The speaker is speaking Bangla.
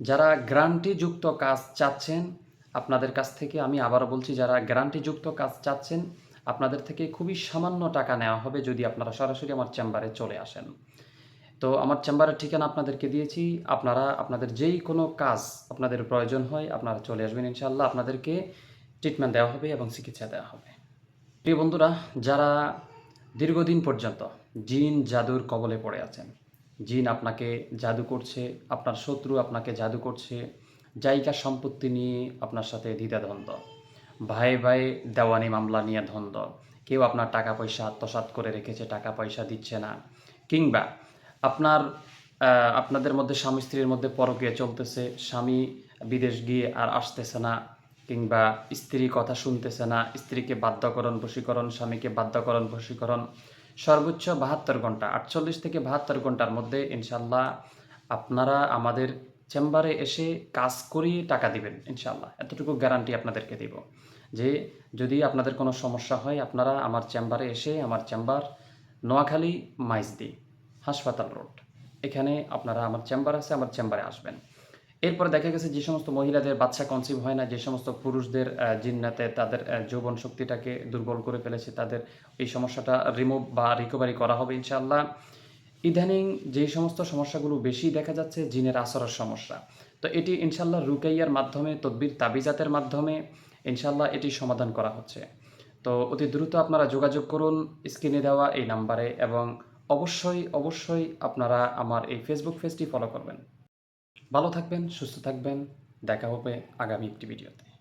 যারা গ্যারান্টিযুক্ত কাজ চাচ্ছেন, আপনাদের কাছ থেকে আমি আবারও বলছি, যারা গ্যারান্টিযুক্ত কাজ চাচ্ছেন, আপনাদের থেকে খুবই সামান্য টাকা নেওয়া হবে যদি আপনারা সরাসরি আমার চেম্বারে চলে আসেন। তো আমার চেম্বারের ঠিকানা আপনাদেরকে দিয়েছি। আপনারা, আপনাদের যেই কোনো কাজ আপনাদের প্রয়োজন হয়, আপনারা চলে আসবেন ইনশাল্লাহ আপনাদেরকে ট্রিটমেন্ট দেওয়া হবে এবং চিকিৎসা দেওয়া হবে। প্রিয় বন্ধুরা, যারা দীর্ঘদিন পর্যন্ত জিন জাদুর কবলে পড়ে আছেন জিন আপনাকে জাদু করছে, আপনার শত্রু আপনাকে জাদু করছে, জায়গা সম্পত্তি নিয়ে আপনার সাথে দ্বিধাদ্বন্দ্ব। ভাই ভাই দেওয়ানি মামলা নিয়ে দ্বন্দ্ব কেউ আপনার টাকা পয়সা আত্মসাৎ করে রেখেছে, টাকা পয়সা দিচ্ছে না। কিংবা আপনার আপনাদের মধ্যে স্বামী স্ত্রীর মধ্যে পরকীয়া চলতেছে, স্বামী বিদেশ গিয়ে আর আসতেছে না, কিংবা স্ত্রী কথা শুনতেছে না, স্ত্রীকে বাধ্যকরণ, বশীকরণ, স্বামীকে বাধ্যকরণ, বশীকরণ। সর্বোচ্চ বাহাত্তর ঘণ্টা, আটচল্লিশ থেকে বাহাত্তর ঘণ্টার মধ্যে ইনশাল্লাহ আপনারা আমাদের চেম্বারে এসে কাজ করিয়ে টাকা দিবেন ইনশাল্লাহ এতটুকু গ্যারান্টি আপনাদেরকে দিব যে যদি আপনাদের কোনো সমস্যা হয়, আপনারা আমার চেম্বারে এসে আমার চেম্বার নোয়াখালী মাইজদি হাসপাতাল রোড। এখানে আপনারা আমার চেম্বার আছে, আমার চেম্বারে আসবেন। এরপর দেখা গেছে যে সমস্ত মহিলাদের বাচ্চা কনসিভ হয় না, যে সমস্ত পুরুষদের জিন্নাতে তাদের যৌবন শক্তিটাকে দুর্বল করে ফেলেছে, তাদের এই সমস্যাটা রিমুভ বা রিকভারি করা হবে ইনশাআল্লাহ। ইদানিং যে সমস্ত সমস্যাগুলো বেশি দেখা যাচ্ছে জিনের আসরের সমস্যা। তো এটি ইনশাল্লাহ রুকাইয়ার মাধ্যমে, তদ্বির তাবিজাতের মাধ্যমে ইনশাল্লাহ এটি সমাধান করা হচ্ছে। তো অতি দ্রুত আপনারা যোগাযোগ করুন, স্ক্রিনে দেওয়া এই নাম্বারে এবং অবশ্যই অবশ্যই আপনারা আমার এই ফেসবুক পেজটি ফলো করবেন। ভালো থাকবেন সুস্থ থাকবেন। দেখা হবে আগামী একটি ভিডিওতে।